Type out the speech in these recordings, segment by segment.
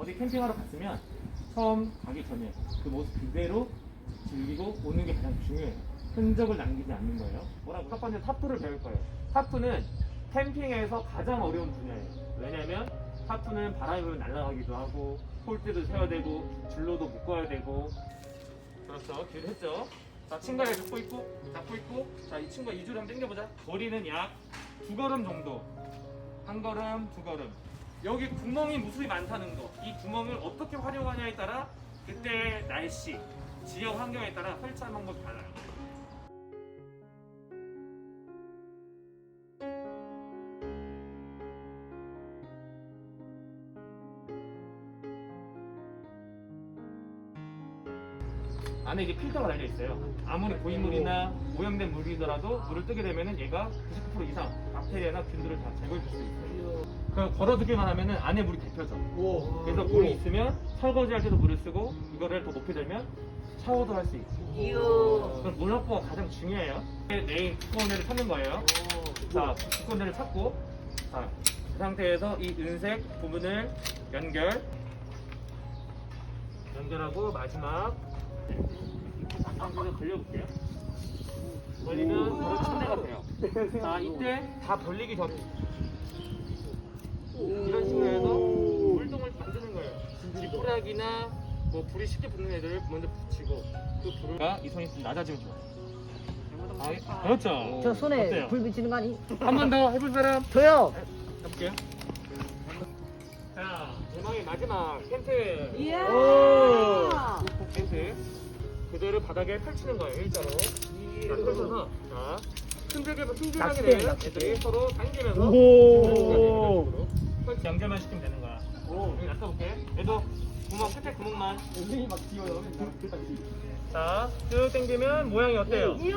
어디 캠핑하러 갔으면 처음 가기 전에 그 모습 그대로 즐기고 오는 게 가장 중요해요. 흔적을 남기지 않는 거예요. 뭐라고? 첫 번째 타프를 배울 거예요. 타프는 캠핑에서 가장 어려운 분야예요. 왜냐면 타프는 바람이 불면 날아가기도 하고 폴대도 세워야 되고 줄로도 묶어야 되고 그렇죠. 길 했죠. 자, 친구를 잡고 있고, 잡고 있고, 자, 이 친구가 이주를 한번 당겨보자. 거리는 약 두 걸음 정도. 한 걸음, 두 걸음. 여기 구멍이 무수히 많다는 거. 이 구멍을 어떻게 활용하냐에 따라 그때 날씨, 지역 환경에 따라 설치하는 방법이 달라요. 안에 이게 필터가 달려 있어요. 아무리 고인물이나 오염된 물이더라도 물을 뜨게 되면은 얘가 99% 이상 박테리아나 균들을 다 제거해 줄 수 있어요. 그 걸어두기만 하면은 안에 물이 데펴져. 그래서 물이 있으면 설거지 할 때도 물을 쓰고 이거를 더 높이 들면 샤워도 할 수 있고. 그럼 물 확보가 가장 중요해요. 내일 두꺼운데를 찾는 거예요. 자, 두꺼운데를 찾고, 자, 그 상태에서 이 은색 부분을 연결. 연결하고 마지막 한번 걸려볼게요. 걸리면 바로 침대 같아요. 자, 이때 다 벌리기 전에 이런 식으로 해서 물동을 만드는 거예요. 지푸라기나 뭐 불이 쉽게 붙는 애들을 먼저 붙이고 그 불을 이 손이 좀 낮아지면 좋아요. 아, 그렇죠. 저 손에 어때요? 불 비치는 거 아니? 한 번 더 해볼 사람 저요. 해볼게요. 자, 대망의 마지막 텐트. 이야. 텐트. 그대로 바닥에 펼치는 거예요, 일자로. 자, 펼쳐서, 자, 흔들게, 낚싯대. 애들이 서로 당기면서 오. 연결만 시키면 되는 거야. 여기 낚아볼게. 얘도 구멍, 끝에 구멍만. 은근히 막 뛰어요. 자, 쭉 당기면 모양이 어때요? 이야.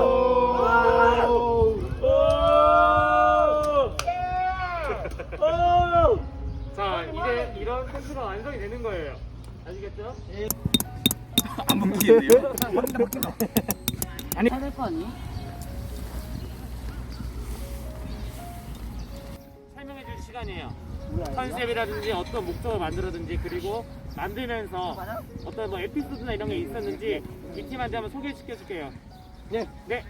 오! 오! 자, 이제 이런 텐트가 완성이 되는 거예요. 아시겠죠? 안 먹히겠네요. 아니, 될거 아니? 설명 시간이에요. 컨셉이라든지 어떤 목적을 만들었든지 그리고 만들면서 어떤 뭐 에피소드나 이런 게 있었는지 이 팀한테 한번 소개시켜 줄게요. 네. 네.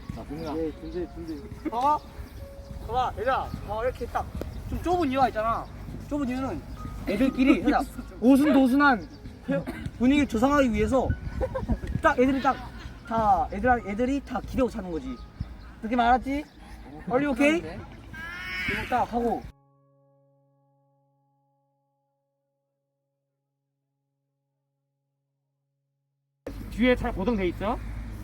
예, 준비 준비. 봐봐. 봐봐, 얘들아. 어, 이렇게 딱 좀 좁은 이유가 있잖아. 좁은 이유는 애들끼리 그냥 오순도순한 분위기를 조성하기 위해서 딱 애들이 딱 다 애들 애들이 다 기대고 자는 거지. 그렇게 말았지? 얼리 오케이? 그리고 딱 하고 뒤에 잘 고정돼 있죠?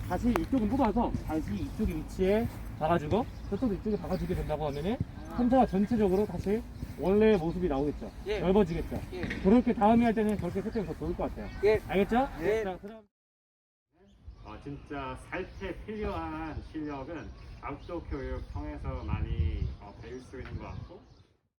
다시 이쪽은 뽑아서 다시 이쪽 위치에 박아주고 저쪽도 이쪽에 박아주게 된다고 하면은 텐트가 전체적으로 다시 원래의 모습이 나오겠죠. 예. 넓어지겠죠. 예. 그렇게 다음에 할 때는 그렇게 세팅이 더 좋을 것 같아요. 예. 알겠죠? 예. 자, 그럼 어, 진짜 살때 필요한 실력은 아웃도어 교육 통해서 많이 어, 배울 수 있는 것 같고